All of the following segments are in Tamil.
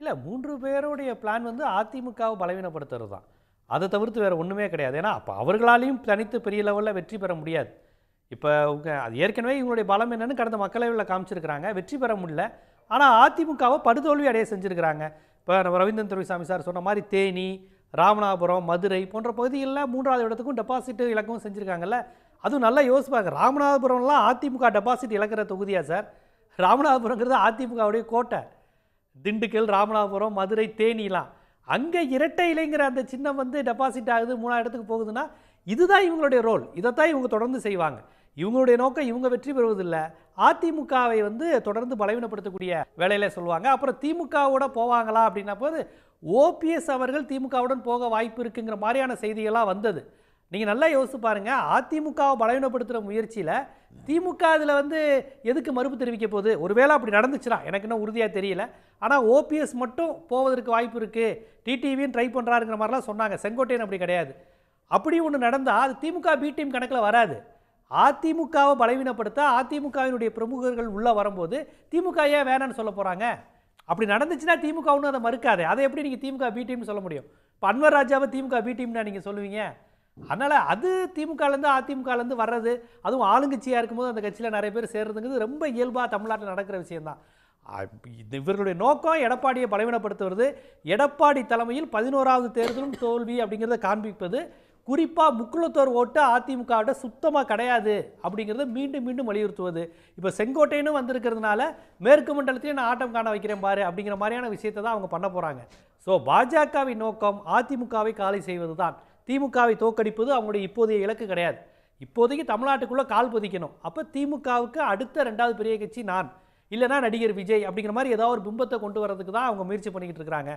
இல்லை மூன்று பேருடைய பிளான் வந்து அதிமுகவை பலவீனப்படுத்துறது தான் அதை தவிர்த்து வேறு ஒன்றுமே கிடையாது. ஏன்னா அப்போ அவர்களாலையும் தனித்து பெரிய லெவலில் வெற்றி பெற முடியாது. இப்போ அது ஏற்கனவே இவங்களுடைய பலம் என்னென்னு கடந்த மக்களவையில் காமிச்சிருக்கிறாங்க. வெற்றி பெற முடியல. ஆனால் அதிமுகவை படுதோல்வி அடைய செஞ்சுருக்கிறாங்க. இப்போ நம்ம ரவீந்திரன் துரைசாமி சார் சொன்ன மாதிரி தேனி ராமநாதபுரம் மதுரை போன்ற பகுதிகளில் மூன்றாவது இடத்துக்கும் டெபாசிட் இலக்கவும் செஞ்சுருக்காங்கல்ல. அதுவும் நல்லா யோசிப்பாங்க ராமநாதபுரம்லாம் அதிமுக டெபாசிட் இழக்கிற தொகுதியா சார்? ராமநாதபுரங்கிறது அதிமுகவுடைய கோட்டை. திண்டுக்கல் ராமநாதபுரம் மதுரை தேனிலாம் அங்கே இரட்டை இலைங்கிற அந்த சின்னம் வந்து டெபாசிட் ஆகுது மூணாவது இடத்துக்கு போகுதுன்னா இதுதான் இவங்களுடைய ரோல் இதைத்தான் இவங்க தொடர்ந்து செய்வாங்க. இவங்களுடைய நோக்கம் இவங்க வெற்றி பெறுவதில்லை. அதிமுகவை வந்து தொடர்ந்து பலவீனப்படுத்தக்கூடிய வேலையில சொல்லுவாங்க. அப்புறம் திமுகவோட போவாங்களா அப்படின்னா போது ஓபிஎஸ் அவர்கள் திமுகவுடன் போக வாய்ப்பு இருக்குங்கிற மாதிரியான செய்திகள்லாம் வந்தது. நீங்கள் நல்லா யோசிச்சு பாருங்கள் அதிமுகவை பலவீனப்படுத்துகிற முயற்சியில் திமுக அதில் வந்து எதுக்கு மறுப்பு தெரிவிக்க போகுது? ஒருவேளை அப்படி நடந்துச்சுன்னா எனக்கு இன்னும் உறுதியாக தெரியல. ஆனால் ஓபிஎஸ் மட்டும் போவதற்கு வாய்ப்பு இருக்குது டிடிவின்னு ட்ரை பண்ணுறாருங்கிற மாதிரிலாம் சொன்னாங்க. செங்கோட்டையன் அப்படி கிடையாது. அப்படி ஒன்று நடந்தால் அது திமுக பி டீம் கணக்கில் வராது. அதிமுகவை பலவீனப்படுத்த அதிமுகவினுடைய பிரமுகர்கள் உள்ளே வரும்போது திமுக ஏன் வேணான்னு சொல்ல போகிறாங்க அப்படி நடந்துச்சுன்னா திமுக ஒன்றும் அதை மறுக்காது. அதை எப்படி நீங்கள் திமுக பி டீம்னு சொல்ல முடியும்? இப்போ அன்வர் ராஜாவை திமுக பி டீம்னா நீங்கள் சொல்லுவீங்க? அதனால் அது திமுகலேருந்து அதிமுகலேருந்து வர்றது அதுவும் ஆளுங்கட்சியாக இருக்கும்போது அந்த கட்சியில் நிறைய பேர் சேர்றதுங்கிறது ரொம்ப இயல்பாக தமிழ்நாட்டில் நடக்கிற விஷயந்தான் இது இவர்களுடைய நோக்கம் எடப்பாடியை பலவீனப்படுத்துவது எடப்பாடி தலைமையில் பதினோராவது தேர்தலும் தோல்வி அப்படிங்கிறத காண்பிப்பது குறிப்பாக முக்குளத்தோர் ஓட்டு அதிமுகவோட சுத்தமாக கிடையாது அப்படிங்கிறத மீண்டும் மீண்டும் வலியுறுத்துவது. இப்போ செங்கோட்டையினும் வந்திருக்கிறதுனால மேற்கு மண்டலத்திலையும் நான் ஆட்டம் காண வைக்கிறேன் பாரு அப்படிங்கிற மாதிரியான விஷயத்தை தான் அவங்க பண்ண போகிறாங்க ஸோ பாஜகவின் நோக்கம் அதிமுகவை காலை செய்வது தான் திமுகவை தோக்கடிப்பது அவங்களுடைய இப்போதைய இலக்கு கிடையாது. இப்போதைக்கு தமிழ்நாட்டுக்குள்ளே கால் பதிக்கணும். அப்போ திமுகவுக்கு அடுத்த ரெண்டாவது பெரிய கட்சி நான். இல்லைனா நடிகர் விஜய் அப்படிங்கிற மாதிரி ஏதாவது ஒரு பிம்பத்தை கொண்டு வரதுக்கு தான் அவங்க முயற்சி பண்ணிக்கிட்டு இருக்கிறாங்க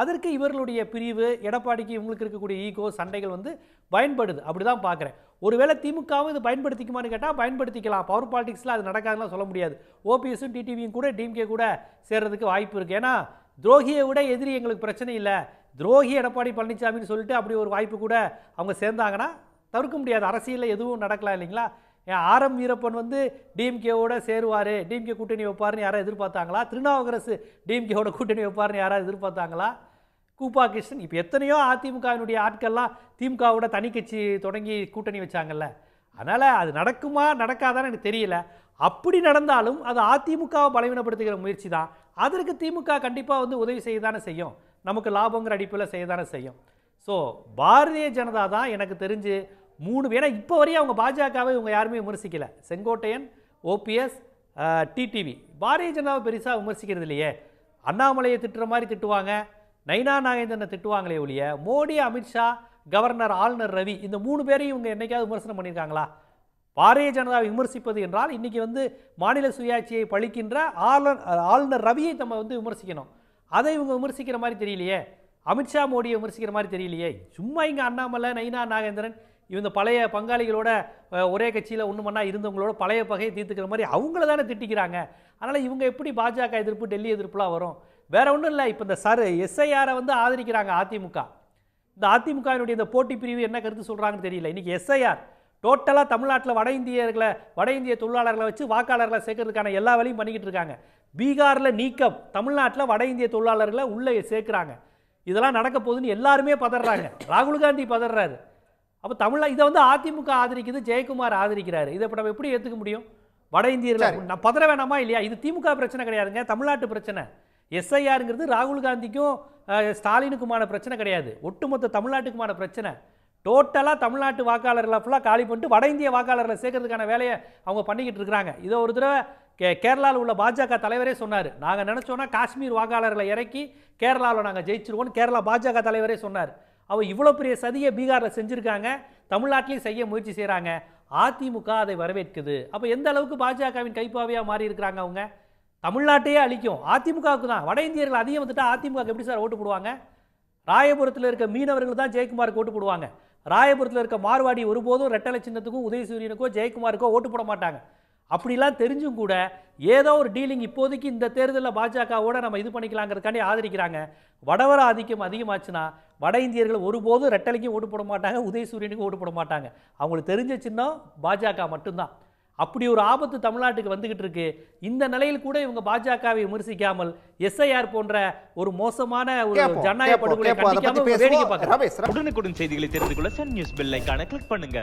அதற்கு இவர்களுடைய பிரிவு எடப்பாடிக்கு இவங்களுக்கு இருக்கக்கூடிய ஈகோ சண்டைகள் வந்து பயன்படுது. அப்படி தான் பார்க்குறேன் ஒருவேளை திமுகவும் இது பயன்படுத்திக்குமான்னு கேட்டால் பயன்படுத்திக்கலாம். பவர் பாலிடிக்ஸில் அது நடக்காதுலாம் சொல்ல முடியாது. ஓபிஎஸும் டிடிவியும் கூட டிஎம்கே கூட சேர்றதுக்கு வாய்ப்பு இருக்குது ஏன்னா துரோகியை விட எதிரி எங்களுக்கு பிரச்சனை இல்லை. துரோகி எடப்பாடி பழனிசாமின்னு சொல்லிட்டு அப்படி ஒரு வாய்ப்பு கூட அவங்க சேர்ந்தாங்கன்னா தவிர்க்க முடியாது. அரசியலில் எதுவும் நடக்கலாம் இல்லைங்களா? ஏன் எம் வீரப்பன் வந்து டிஎம்கேவோட சேருவார். டிஎம்கே கூட்டணி வைப்பார்னு யாராவது எதிர்பார்த்தாங்களா? திருநாவுக்கரசு டிஎம்கேவோட கூட்டணி வைப்பார்னு யாராவது எதிர்பார்த்தாங்களா? கூப்பா கிருஷ்ணன் இப்போ எத்தனையோ அதிமுகவினுடைய ஆட்கள்லாம் திமுகவோட தனி கட்சி தொடங்கி கூட்டணி வச்சாங்கல்ல. அதனால் அது நடக்குமா நடக்காதான்னு எனக்கு தெரியல. அப்படி நடந்தாலும் அது அதிமுகவை பலவீனப்படுத்துகிற முயற்சி தான். அதற்கு திமுக கண்டிப்பாக வந்து உதவி செய்ய தானே செய்யும். நமக்கு லாபங்கிற அடிப்பில் செய்ய தானே செய்யும். ஸோ பாரதிய ஜனதா தான் எனக்கு தெரிஞ்சு மூணு ஏன்னா இப்போ வரையும் அவங்க பாஜகவை இவங்க யாருமே விமர்சிக்கலை. செங்கோட்டையன் ஓபிஎஸ் டிடிவி பாரதிய ஜனதாவை பெருசாக விமர்சிக்கிறது இல்லையே. அண்ணாமலையை திட்டுற மாதிரி திட்டுவாங்க. நைனா நாகேந்திரனை திட்டுவாங்களே ஒழிய மோடி அமித்ஷா கவர்னர் ஆளுநர் ரவி இந்த மூணு பேரையும் இவங்க என்றைக்காவது விமர்சனம் பண்ணியிருக்காங்களா? பாரதிய ஜனதாவை விமர்சிப்பது என்றால் இன்றைக்கி வந்து மாநில சுயாட்சியை பழிக்கின்ற ஆளுநர் ஆளுநர் ரவியை நம்ம வந்து விமர்சிக்கணும். அதை இவங்க விமர்சிக்கிற மாதிரி தெரியலையே. அமித்ஷா மோடியை விமர்சிக்கிற மாதிரி தெரியலையே. சும்மா இங்கே அண்ணாமலை நைனா நாகேந்திரன் இவங்க பழைய பங்காளிகளோட ஒரே கட்சியில் ஒன்று மண்ணா இருந்தவங்களோட பழைய பகையை தீர்த்துக்கிற மாதிரி அவங்கள தானே திட்டிக்கிறாங்க. அதனால் இவங்க எப்படி பாஜக எதிர்ப்பு டெல்லி எதிர்ப்புலாம் வரும்? வேற ஒன்றும் இல்லை. இப்போ இந்த சர் எஸ்ஐஆரை வந்து ஆதரிக்கிறாங்க அதிமுக. இந்த அதிமுகவினுடைய இந்த போட்டி பிரிவு என்ன கருத்து சொல்கிறாங்கன்னு தெரியல. இன்றைக்கி எஸ்ஐஆர் டோட்டலாக தமிழ்நாட்டில் வட இந்தியர்களை வட இந்திய தொழிலாளர்களை வச்சு வாக்காளர்களை சேர்க்கறதுக்கான எல்லா வேலையும் பண்ணிக்கிட்டு இருக்காங்க. பீகாரில் நீக்கம் தமிழ்நாட்டில் வட இந்திய தொழிலாளர்களை உள்ளே சேர்க்குறாங்க. இதெல்லாம் நடக்க போகுதுன்னு எல்லாருமே பதறாங்க. ராகுல் காந்தி பதறாரு. அப்போ தமிழ்ல இதை வந்து அதிமுக ஆதரிக்குது ஜெயக்குமார் ஆதரிக்கிறாரு. இதை இப்போ நம்ம எப்படி ஏற்றுக்க முடியும்? வட இந்தியர்களை நான் பதற வேணாமா இல்லையா? இது திமுக பிரச்சனை கிடையாதுங்க தமிழ்நாட்டு பிரச்சனை. எஸ்ஐஆருங்கிறது ராகுல் காந்திக்கும் ஸ்டாலினுக்குமான பிரச்சனை கிடையாது. ஒட்டுமொத்த தமிழ்நாட்டுக்குமான பிரச்சனை. டோட்டலாக தமிழ்நாட்டு வாக்காளர்களை ஃபுல்லாக காலி பண்ணிட்டு வட இந்திய வாக்காளர்களை சேர்க்கறதுக்கான வேலையை அவங்க பண்ணிக்கிட்டு இருக்கிறாங்க. இதை ஒரு தடவை கே கேரளாவில் உள்ள பாஜக தலைவரே சொன்னார். நாங்கள் நினச்சோன்னா காஷ்மீர் வாக்காளர்களை இறக்கி கேரளாவில் நாங்கள் ஜெயிச்சிருவோம்னு கேரளா பாஜக தலைவரே சொன்னார். அவள் இவ்வளோ பெரிய சதியை பீகாரில் செஞ்சுருக்காங்க தமிழ்நாட்டிலையும் செய்ய முயற்சி செய்கிறாங்க அதிமுக அதை வரவேற்குது. அப்போ எந்த அளவுக்கு பாஜகவின் கைப்பாவையாக மாறி இருக்கிறாங்க அவங்க? தமிழ்நாட்டையே அழிக்கும். அதிமுகவுக்கு தான். வட இந்தியர்கள் அதிகம் வந்துட்டால் அதிமுக எப்படி சார் ஓட்டு போடுவாங்க? ராயபுரத்தில் இருக்க மீனவர்கள் தான் ஜெயக்குமாருக்கு ஓட்டு போடுவாங்க. ராயபுரத்தில் இருக்க மார்வாடி ஒருபோதும் ரெட்டலை சின்னத்துக்கும் உதயசூரியனுக்கோ ஜெயக்குமாருக்கோ ஓட்டு போட மாட்டாங்க. அப்படிலாம் தெரிஞ்சும் கூட ஏதோ ஒரு டீலிங் இப்போதைக்கு இந்த தேர்தலில் பாஜகவோட நம்ம இது பண்ணிக்கலாங்கிறதுக்காண்டி ஆதரிக்கிறாங்க. வடவர ஆதிக்கம் அதிகமாச்சுன்னா வட இந்தியர்கள் ஒருபோதும் ரெட்டலைக்கும் ஓட்டு போட மாட்டாங்க உதயசூரியனுக்கும் ஓட்டு போட மாட்டாங்க. அவங்களுக்கு தெரிஞ்ச சின்னம் பாஜக மட்டும்தான். அப்படி ஒரு ஆபத்து தமிழ்நாட்டுக்கு வந்துகிட்டு இருக்கு. இந்த நிலையில் கூட இவங்க பாஜகவை விமர்சிக்காமல் எஸ்ஐஆர் போன்ற ஒரு மோசமான ஒரு ஜனநாயக படுகொலை வேடிக்கை ரமேஷ், உடனுக்குடன் செய்திகளை தெரிந்து கொள்ள சன் நியூஸ் பெல் ஐகானை கிளிக் பண்ணுங்க.